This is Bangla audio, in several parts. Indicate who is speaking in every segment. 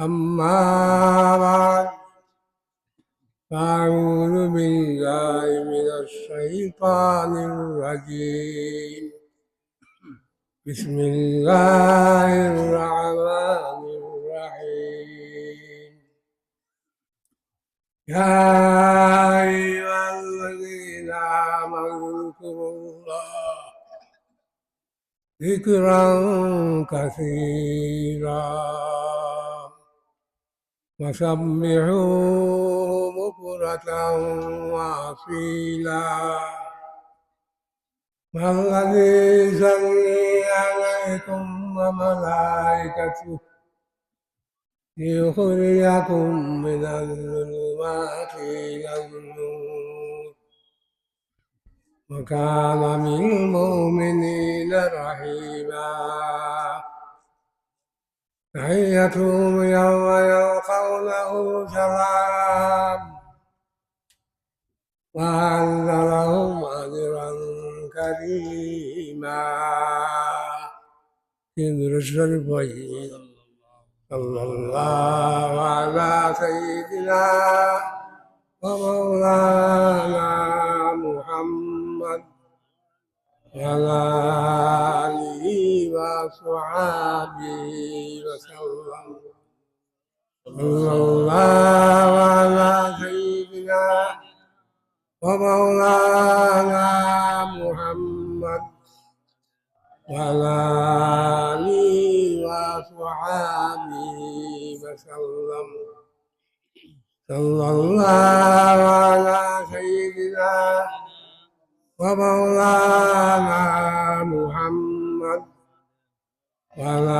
Speaker 1: أما بعد أعوذ بالله من الشيطان الرجيم. بسم الله الرحمن الرحيم. يا أيها الذين آمنوا اذكروا الله ذكرا كثيرا. وسبحوا بكرة وأصيلا والذي يصلي عليكم وملائكته ليخرجكم من الظلمات إلى النور وكان بالمؤمنين رحيما تحيتهم يوم يلقونه سلام وأعد لهم أجرا كريما. في الشريف صلى الله على سيدنا ومولانا محمد وعلى آله وصحبه وسلم صلى الله على سيدنا ومولانا محمد وعلى آله وصحبه وسلم صلى الله على سيدنا ومولانا محمد وعلى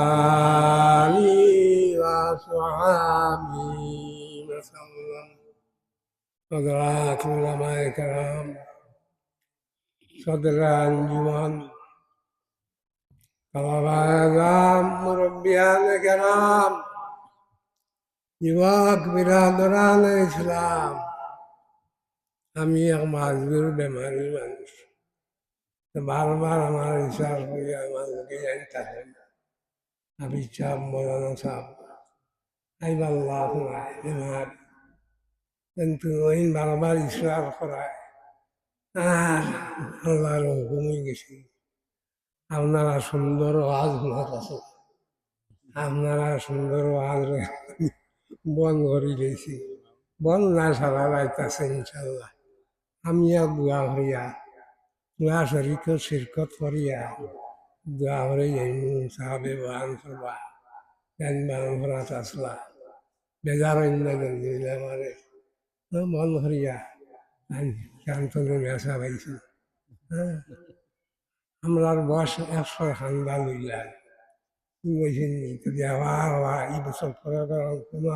Speaker 1: آله وأصحابه وسلم حضرات علماء کرام صدر انجمن طلباء اعظام مربیان کرام یواک برادران اسلام আমি এক মাজবুর বেমারি মানুষ। বারবার আমার হিসাব হয়ে আমাদেরকে জানি থাকে আমি চাপ মৌলানা সাহ আইব আল্লাহ বেমার। কিন্তু ওই বারবার ইসলাম করায়, আর আল্লাহর হুকুমই গেছি আপনারা সুন্দর আওয়াজ শোনাত আছে আপনারা সুন্দর আওয়াজ বন করে গেছি বন না সারা রাইতাছে ইনশাল্লাহ আমিও দোয়া হরিয়া দোয়া শরীর শিরকত করিয়া দোয়া হরে যাইমু সাহাবে বান সবা জান বান ভরাত আসলা, বেজার অন্য দিলে আমারে মন হরিয়া শান্তনু মেসা পাইছি হ্যাঁ। আমরার বয়স একশো কোনো কোনো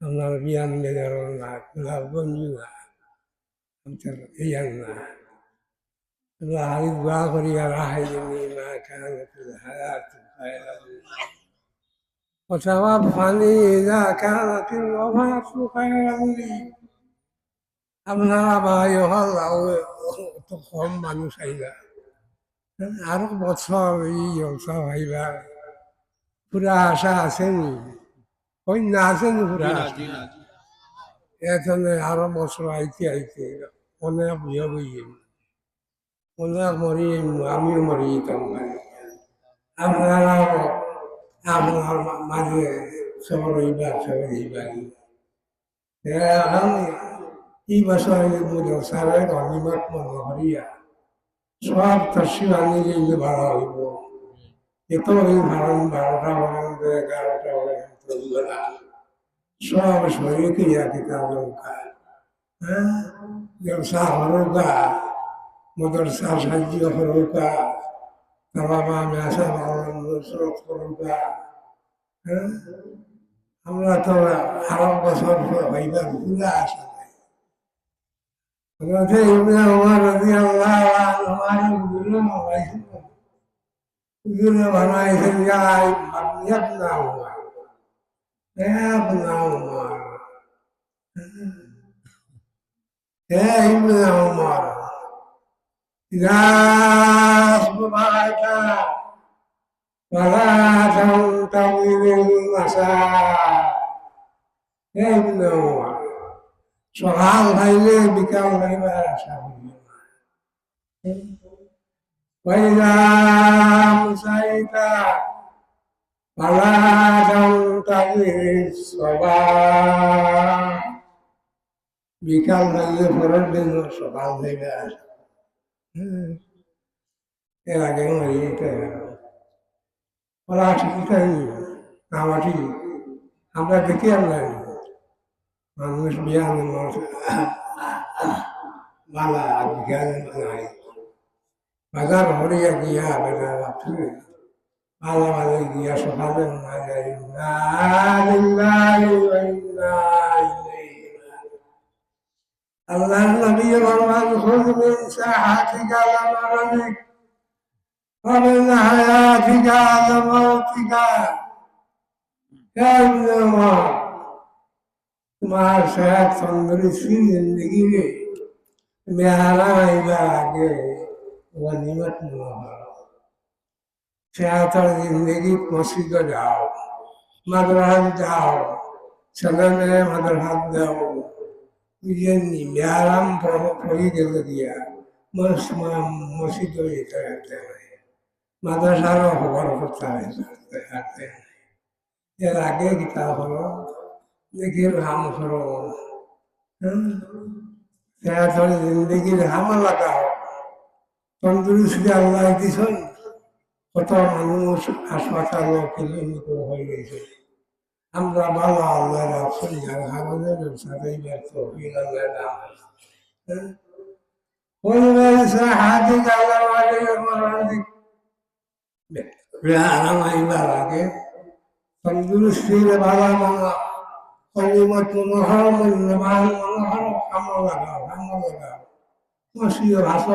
Speaker 1: আপনার বিয়ান বেজার না গোলাপ গঞ্জু না। এই না الله يبغى يا راحلني ما كانت الحياة خير وتوفني إذا كانت الوفاة خيرا لي আপনারা ভাই হল তো কম মানুষ আইবা আরো বছর এই জলসা ভাইবা পুরা আশা আছেনি ওই না আছেন পুরা আরও বছর আইতে আইতে অনেক বিয়ে বইয়ে অনেক মরি আমিও মরি যেতাম। আপনারাও আপনার মাঝে সবার এইবার সবাই এইবার এখন এই বছর সারের অনিমাত মনে হরিয়া সব তসি বানিয়ে গেলে ভাড়া হইব। এত ওই ভাড়া বারোটা পর্যন্ত, এগারোটা পর্যন্ত শরীরকে ইয়া দিতে নৌকা হ্যাঁ ব্যবসা হরৌকা মদরসা সাহায্য হরৌকা তালাবা মেসা স্রোত হরৌকা হ্যাঁ আমরা তো আরও বছর হইবার পুরা আসা নাই আমার গুরু Have thou model. Have thou model. Rasmata Paratang Tamiling Masa Have thou model. সকাল খাইলে বিকাল খাইবে আশা করি পাইলাম চাইটা পালা বিকাল হইলে পরের দিন সকাল থেকে আসে এর আগে মরে ওরা ঠিক আমার ঠিক আমরা দেখি আমরা মানুষ বিয়ান মালা বিজ্ঞান বাজার হরিয়া গিয়া বাজার على علي سبحان الله إنا لله وإنا إليه الله النبي رمضان خذ من ساحتك لمرضك ومن حياتك لموتك يا ابن الله तुम्हारे साथ तंदुरुस्ती जिंदगी में मेरा इबादत वनीमत मुहर সেহাতার জিন্দগি মসজিদ যাও মাদ্রাহাত যাও ছেলে মাদ্রাহাত দাও বুঝলেননি ব্যায়াম পড়ি গেলে দিয়া মসজিদ যেতে হাঁটতে হয় মাদ্রাসারও খবর করতে হয় হাঁটতে এর আগে কিতাব হলো দেখি হাম হলো সেহাতার জিন্দগির হাম লাগাও তন্দুরুস্তি আল্লাহ দিছনি কত মানুষ হাসপাতাল কিলোমিটার হয়ে গেছে। আমরা বাবা আল্লাহরা ফরিয়ার হাবলের সাথেই ব্যর্থ হয়ে? গেলাম আরামাইবার ভাষা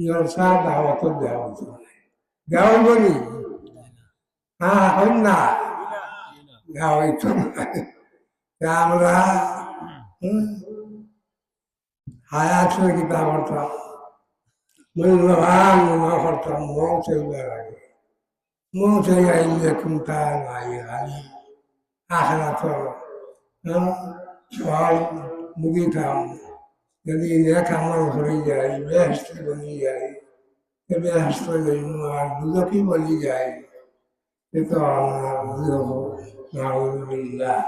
Speaker 1: জলসা দাওয়াত দেওয়া নাই দেওয়া বলি হ্যাঁ হন না দেওয়াই তো আমরা হায়াত কিতাব করতাম মূল্যবান মনে করতাম মৌত এবার আগে মৌত আইলে কোনটা নাই আলি আখরা তো সব মুগিতাম যদি নেক আমল করে যাই বেহস্তে বলি যাই বেহস্ত জন্য আর দুদকে বলি যাই সে তো আমরা দুদক নাউজুবিল্লাহ।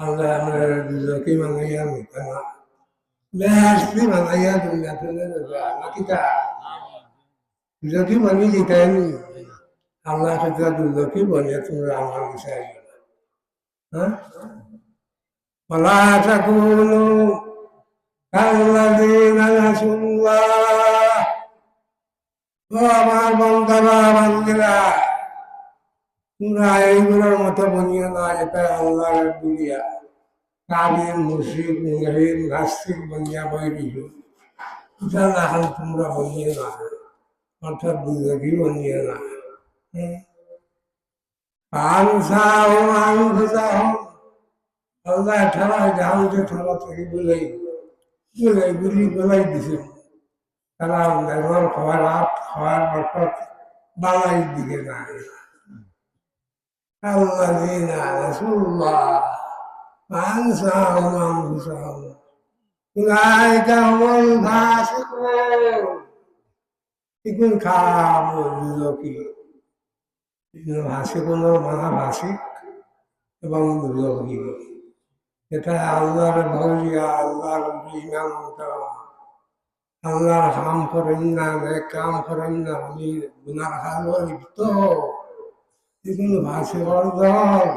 Speaker 1: আল্লাহ আমরা দুদকে মানাইয়া নিত না? বেহস্তি মানাইয়া দুনিয়াতে নাকি তা? দুদকে বলি যেতায়নি আল্লাহ কথা দুদকে বলে তোমরা আমার বিষয়? হ্যাঁ? বলা থাকুন كالذين نسوا الله আমার বন্ধরা বান্ধবীরা তোমরা এইগুলোর মতো বনিও না এটা আল্লাহর দুনিয়া কাবির মুশিক মুহির নাস্তিক বনিয়া বই দিল এটা না হলে তোমরা বনিয়ে না অর্থাৎ দুর্গী বনিয়ে না আনসা হো আনসা হো আল্লাহ ঠেলা জাহাজে ঠেলা থেকে বলেই বলেই গুলি বলাই দিছে তারা নেওয়ার খাওয়ার হাত খাওয়ার বরকত বালাই দিকে না আল্লাহ দিনা রসুল্লাহ أنساهم أنفسهم أولئك هم الفاسقون يكون كامل বিলোকি ভাষিকুন মানা ভাষিক এবং বিলোকি এটা আল্লাহর ভরিয়া আল্লাহর বিনামত আল্লাহর হাম করেন না নে কাম করেন না আমি গুনার হাল লিপ্ত এগুলো ভাষে অর্জন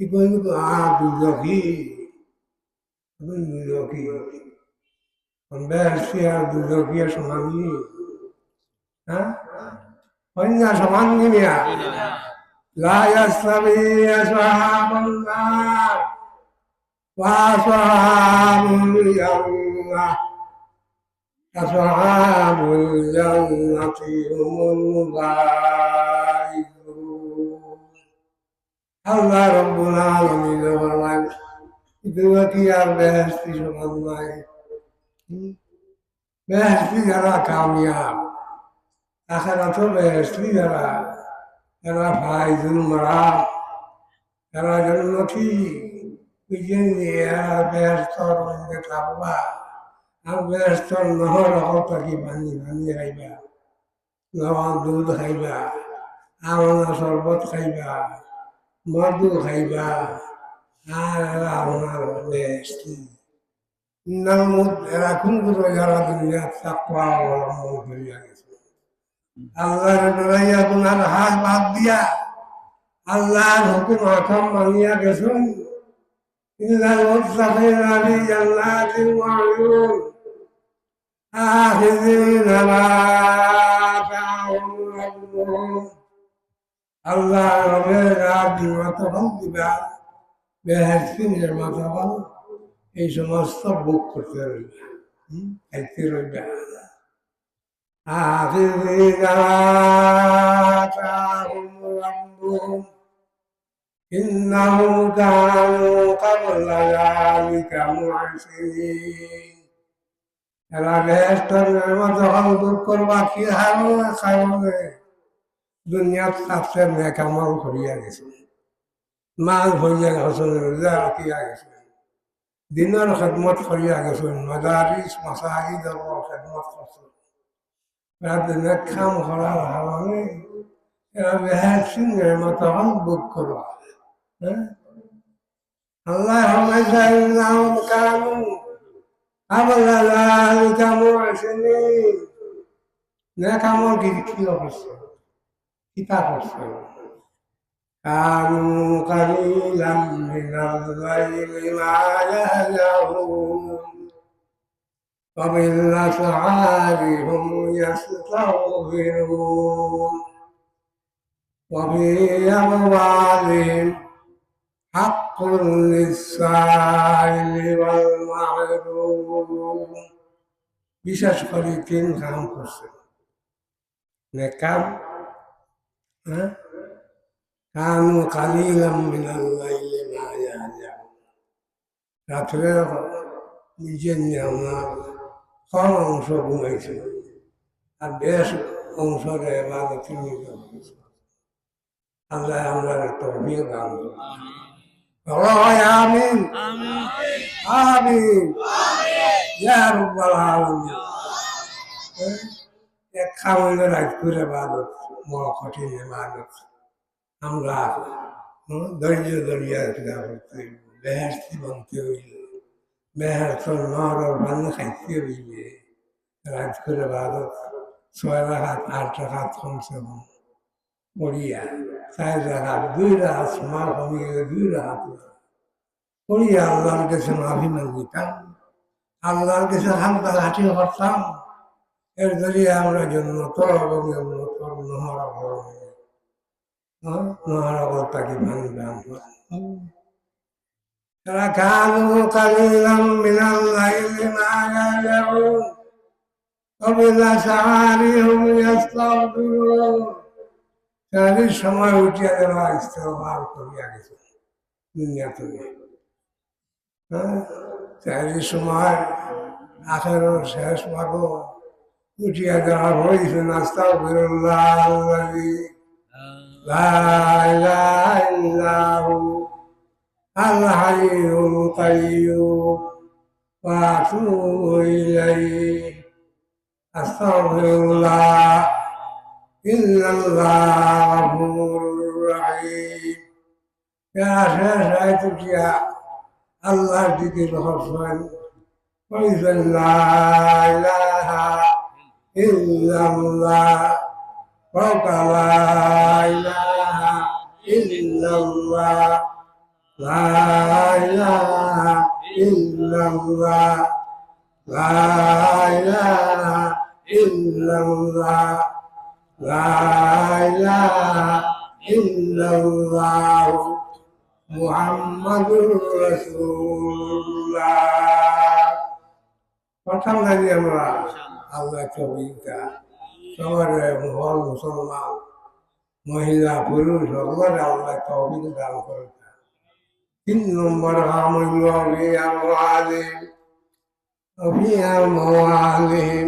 Speaker 1: এগুলো আ দুর্লভী এগুলো দুর্লভী আমরা আর দুর্লভী সমানি হ্যাঁ অন্য সমান وأصحاب الجنة أصحاب الجنة هم الفائزون আল্লাহ রব্বুল আলামিন বলেন দুনিয়া কি আর বেহেশতি সমান নয় বেহেশতি যারা কামিয়াব আখেরাত বেহেশতি যারা এরা ফাইজুল মারাম এরা জন্মতি বুঝেননি এরা বেহেস্তর মধ্যে থাকবা আর বেহেস্তর নহর হতাকি পানি পানি খাইবা লবণ দুধ খাইবা আমনা শরবত খাইবা মধু খাইবা আর এরা আপনার বেহেস্তি নামুদ এরা কোন কোনো যারা দুনিয়া তাকওয়া অবলম্বন করিয়া গেছে আল্লাহর ডরাইয়া গুনার হাত বাদ দিয়া আল্লাহর হুকুম হকম মানিয়া গেছেন ইল্লাল মুত্তাকিনা ফি জান্নাতিন ওয়া উয়ুন আখিযিনা মা আতাহুম রাব্বুহুম আল্লাহ রবের রাত মতফল দিবা বেহেস্তিনের মতফল এই সমস্ত বুক করতে রইবা খাইতে রইবা آخذين آتاهم ربهم إنهم كانوا قبل ذلك محسنين এরা বেহেস্তের নেমত যখন দূর করবা কি হারো খাইবে দুনিয়াত কাছে নেকামল করিয়া গেছে মাল ভরিয়া গেছেন রোজা রাখিয়া গেছে দিনের খেদমত করিয়া গেছেন মাদারিস মাসাহিদের খেদমত করছেন রাতে খাম করার হাওয়ানে এরা বেহাসিন মতন বুক করবা হ্যাঁ আল্লাহ হামেশা ইন্নাহুম কানু আবলা যালিকা মুহসিনিন নেকামল কি কি অবস্থা কিতাব অবস্থা كانوا قليلا من الليل ما يهجعون وبالأسعار هم يستغفرون وفي أموالهم حق للسائل والمحروم বিশেষ করে তিন কাম করছে নেকাম হ্যাঁ কানু কালিলাম মিনাল্লাইলে মা ইয়াহজাউন রাত্রে নিজের আমার কম অংশ ঘুমাইছে আর বেশ অংশ এবার তিনি আল্লাহ আমরা তহবিল দান আমিন। আমিন। ইয়া রব্বাল আলামিন। এক খাওয়াইলে রাত করে বাদত বড় কঠিন বাদত আমরা ধৈর্য ধরিয়া করতে বেহেস্তি বলতে হইলে। মেহর নর ভালো খাইতে হইবে। রাত করে বাদত ছয় রাখাত আট রাখাত কমসে কম। চার দুই রাখাত মা কমে গেলে, দুই রাখাত করি আল্লাহর কাছে মাফি মাগিতাম। আল্লাহর কাছে হালকা ঘাটি করতাম। এর ধরে আমরা জন্য নহরাগরটাকে ভাঙলাম তারা কালু কালিলাম মিনাল লাইলি না গায়াবু সাহারি তাদের সময় উঠিয়া দেওয়া ইস্তেমাল করিয়া গেছে। দুনিয়া থেকে হ্যাঁ? তাদের সময় আখের শেষ ভাগ উঠিয়া দেওয়া হয়েছে নাস্তা বিরল্লাহ লা ইলাহা ইল্লাহু الحي القيوم واتوب اليه استغفر الله ان الله غفور رحيم يا شيخ يا الله ذكر حسن وإذا لا إله إلا الله فوق لا إله إلا الله لا إله إلا الله لا إله إلا الله لا إله ইল্লাল্লাহু মুহাম্মাদুর রাসূলুল্লাহ প্রথম নারী আমরা আল্লাহ কবিতা সবার মহল মুসলমান মহিলা পুরুষ সকলের আল্লাহ তহবিল দান করেছে তিন নম্বর আমল আমাদের وفي أموالهم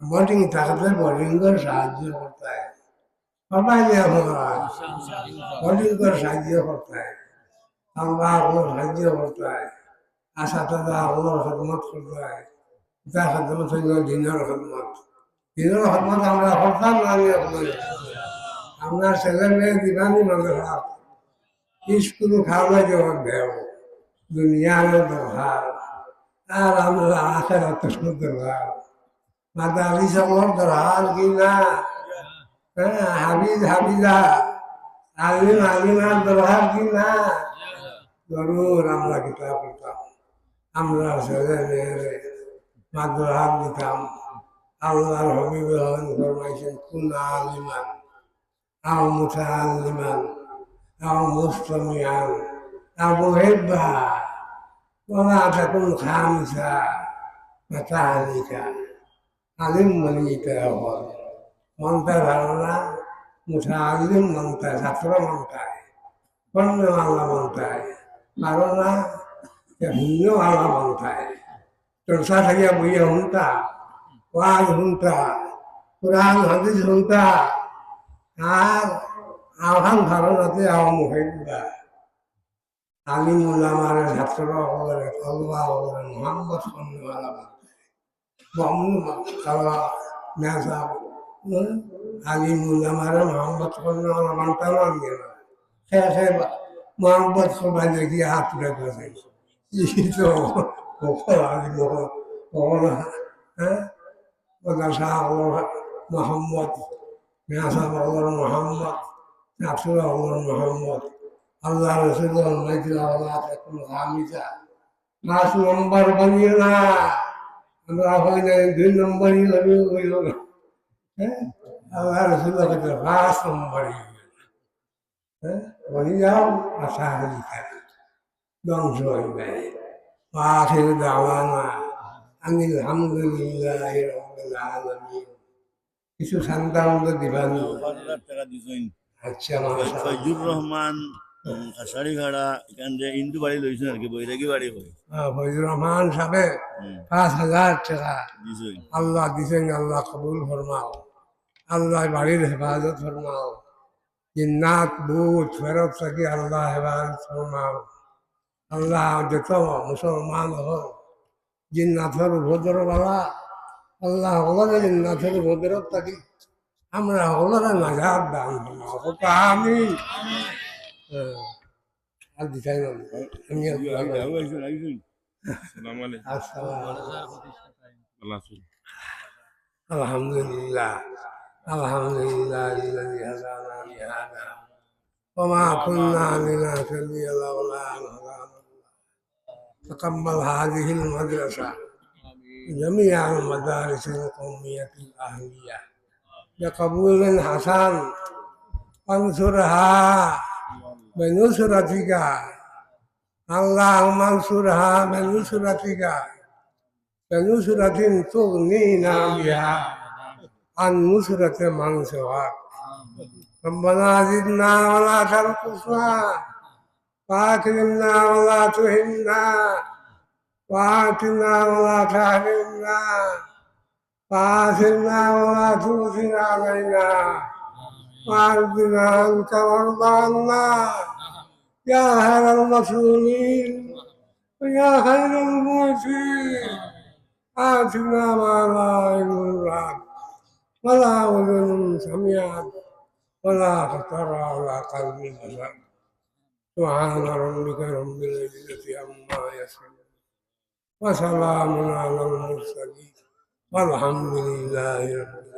Speaker 1: দিতায় বোটিং থাকলে বোটিংয়ের সাহায্য করতায় সবাই যে আমরা বোটিংয়ের সাহায্য করতায় আমরা আপনার সাহায্য করতায় আশা তাদা আপনার খেদমত করতায় তা খেদমত হইল দিনের খেদমত। দিনের খেদমত আমরা করতাম না, আমি আপনার আপনার ছেলে মেয়ে দিবানি মনে হাত স্কুল খাওয়া যেমন দেও দুনিয়ার দরকার। আর আমরা আখের মাতা আলী সমর ধরাল কি না? হ্যাঁ হাবিজ, হাবিজা। আলিম আলিমা ধরাল কি না? জরুর আমরা কিতাব করতাম আমরা সজানে মাদ্রাহাত দিতাম আল্লাহর হবিব হন ফরমাইছেন কোন আলিমান, আও মুঠা আলিমান, আও মুস্তমিয়ান আবু হেব্বা ওরা তখন খামসা মাতা আলিকা? আলিম মানে এটা হল মনটা ধারণা মুঠা আলিম মনটা ছাত্র মনটায় পণ্য আল্লাহ মনটায় ধারণা ভিন্ন আল্লাহ মনটায় চলসা থাকিয়া বইয়া হুন্তা ওয়াজ হুন্তা কোরআন, হাদিস হুন্তা আর আহ্বান ধারণাতে আহম হইবা আলিম উল্লামার ছাত্র অবদান আল্লাহ অবদান মোহাম্মদ সন্ন্যাল সন্নিওয়ালা মানতাম আমি না আল্লাহ বানিয়ে না আমরা হয় না দুই নম্বরই হবে হইল না। হ্যাঁ? আল্লাহ রসুল্লাহ কাছে পাঁচ নম্বরই। হ্যাঁ? বলি যাও আশা হলি খায় ধ্বংস হইবে। আখির দাওয়ানা আমি আলহামদুলিল্লাহ আলামিন কিছু সন্তান দিবানি। আচ্ছা
Speaker 2: রহমান আষাঢ়ি ভাড়া এখান থেকে ইন্দু বাড়ি লইছেন আর কি বৈরাগী বাড়ি
Speaker 1: আহ, রহমান সাহেব পাঁচ হাজার টাকা।
Speaker 2: দিছেন
Speaker 1: আল্লাহ দিছেন আল্লাহ কবুল ফরমাও আল্লাহ বাড়ির হেফাজত ফরমাও জিন্নাত ভূত ফেরত থাকি আল্লাহ হেফাজত ফরমাও আল্লাহ যত মুসলমান হল জিন্নাথর ভদ্রবালা আল্লাহ হলরে জিন্নাথর ভদ্রত থাকি আমরা হলরে নাজার দান ফরমাও আমি আর দিতাই না আমি
Speaker 3: সালাম আলাইকুম
Speaker 1: আসসালাম
Speaker 3: আল্লাহ হাফেজ।
Speaker 1: الحمد لله الحمد لله الذي هدانا لهذا وما كنا لنهتدي لولا ان هدانا الله تقبل هذه المدرسه جميع المدارس القوميه الاهليه بقبول حسن وانصرها بنصرتك اللهم انصرها بنصرتك بنصرة تغنينا بها عن نصرة من سواك ربنا زدنا ولا تنقصنا وأكرمنا ولا تهنا وآتنا ولا تحرمنا وآثرنا ولا تؤثر علينا وأرضنا أنت وارضى عنا. يا خير المسؤولين ويا خير الموسين آتنا ما لا يراد ولا أذن سمعت ولا خطر على قلب بشر سبحان ربك رب العزة عما يصفون وسلام على المرسلين والحمد لله رب العالمين.